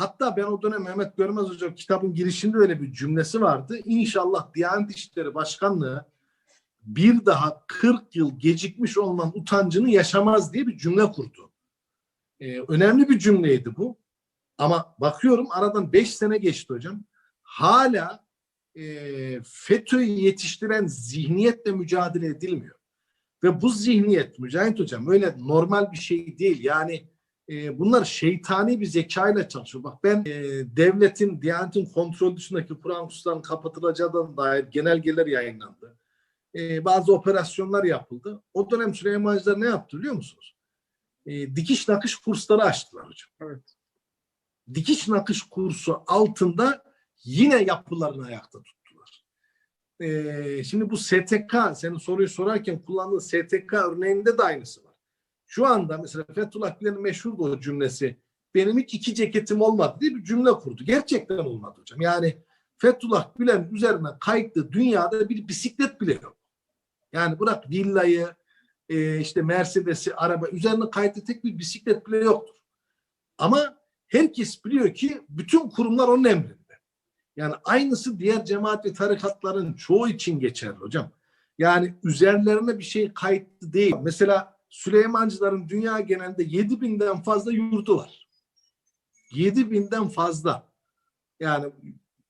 Hatta ben o dönem Mehmet Görmez Hoca kitabın girişinde öyle bir cümlesi vardı. İnşallah Diyanet İşleri Başkanlığı bir daha 40 yıl gecikmiş olmanın utancını yaşamaz diye bir cümle kurdu. Ee, önemli bir cümleydi bu. Ama bakıyorum aradan 5 sene geçti hocam. Hala e, FETÖ'yü yetiştiren zihniyetle mücadele edilmiyor. Ve bu zihniyet Mücahit Hocam öyle normal bir şey değil. Yani e, bunlar şeytani bir zekayla çalışıyor. Bak ben e, devletin, Diyanet'in kontrol dışındaki Kur'an kurslarının kapatılacağına dair genelgeler yayınlandı. E, bazı operasyonlar yapıldı. O dönem Süleymancılar ne yaptı biliyor musunuz? E, dikiş nakış kursları açtılar hocam. Evet. Dikiş nakış kursu altında yine yapılarını ayakta tuttular. E, şimdi bu STK, senin soruyu sorarken kullandığın STK örneğinde de aynısı var. Şu anda mesela Fethullah Gülen'in meşhur o cümlesi benim hiç iki ceketim olmadı diye bir cümle kurdu. Gerçekten olmadı hocam. Yani Fethullah Gülen üzerine kayıtlı dünyada bir bisiklet bile yok. Yani bırak villayı, e, işte Mercedes'i, araba üzerine kayıtlı tek bir bisiklet bile yoktur. Ama herkes biliyor ki bütün kurumlar onun emrinde. Yani aynısı diğer cemaat ve tarikatların çoğu için geçerli hocam. Yani üzerlerine bir şey kayıtlı değil. Mesela Süleymancıların dünya genelinde 7 binden fazla yurdu var. 7 binden fazla. Yani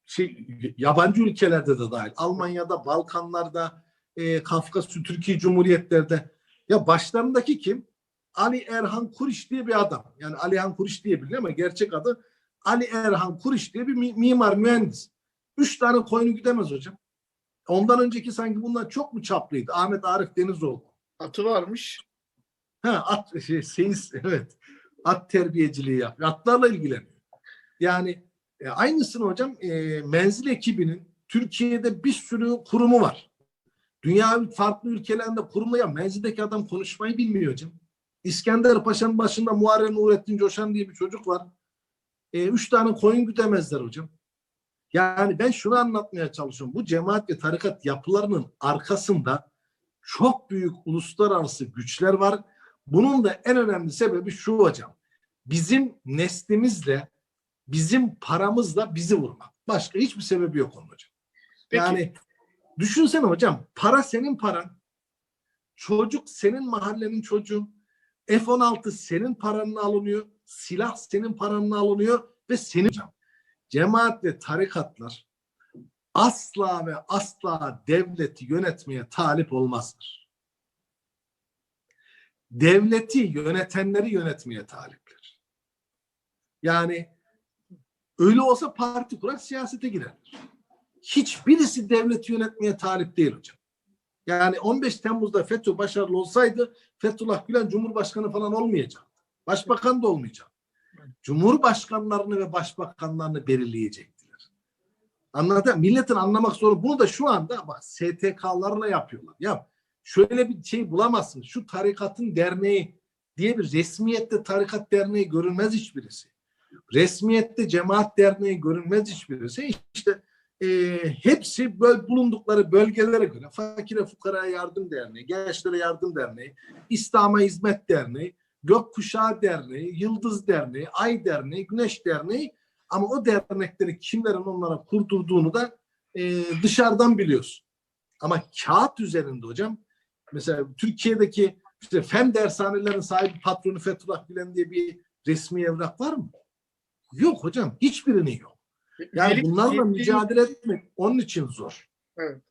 şey, yabancı ülkelerde de dahil. Almanya'da, Balkanlarda, e, Kafkasya, Türkiye Cumhuriyetlerde. Ya başlarındaki kim? Ali Erhan Kuriş diye bir adam. Yani Ali Erhan Kuriş diye ama gerçek adı Ali Erhan Kuriş diye bir mi- mimar, mühendis. Üç tane koyunu gidemez hocam. Ondan önceki sanki bunlar çok mu çaplıydı? Ahmet Arif Denizoğlu. Atı varmış. Ha at şey, seyis evet. At terbiyeciliği yapıyor. Atlarla ilgileniyor. Yani e, aynısını hocam e, menzil ekibinin Türkiye'de bir sürü kurumu var. Dünya farklı ülkelerinde kurumlu ya menzildeki adam konuşmayı bilmiyor hocam. İskender Paşa'nın başında Muharrem Nurettin Coşan diye bir çocuk var. E, üç tane koyun güdemezler hocam. Yani ben şunu anlatmaya çalışıyorum. Bu cemaat ve tarikat yapılarının arkasında çok büyük uluslararası güçler var. Bunun da en önemli sebebi şu hocam. Bizim neslimizle, bizim paramızla bizi vurmak. Başka hiçbir sebebi yok onun hocam. Peki. Yani düşünsene hocam para senin paran. Çocuk senin mahallenin çocuğu. F-16 senin paranla alınıyor. Silah senin paranla alınıyor ve senin hocam. Cemaat ve tarikatlar asla ve asla devleti yönetmeye talip olmazlar. Devleti yönetenleri yönetmeye talipler. Yani öyle olsa parti kurar siyasete girerler. Hiçbirisi devleti yönetmeye talip değil hocam. Yani 15 Temmuz'da FETÖ başarılı olsaydı Fethullah Gülen Cumhurbaşkanı falan olmayacaktı. Başbakan da olmayacak. Cumhurbaşkanlarını ve başbakanlarını belirleyecektiler. Anladın? Milletin anlamak zorunda. Bunu da şu anda bak STK'larla yapıyorlar. Ya şöyle bir şey bulamazsın. Şu tarikatın derneği diye bir resmiyette tarikat derneği görünmez hiçbirisi. Resmiyette cemaat derneği görünmez hiçbirisi. İşte e, hepsi böyle bulundukları bölgelere göre fakire fukara yardım derneği, gençlere yardım derneği, İslam'a hizmet derneği, Gökkuşağı Derneği, Yıldız Derneği, Ay Derneği, Güneş Derneği ama o dernekleri kimlerin onlara kurdurduğunu da e, dışarıdan biliyorsun. Ama kağıt üzerinde hocam mesela Türkiye'deki işte fen dershanelerin sahibi patronu Fethullah Gülen diye bir resmi evrak var mı? Yok hocam. Hiçbirinin yok. Yani bunlarla mücadele etmek onun için zor. Evet.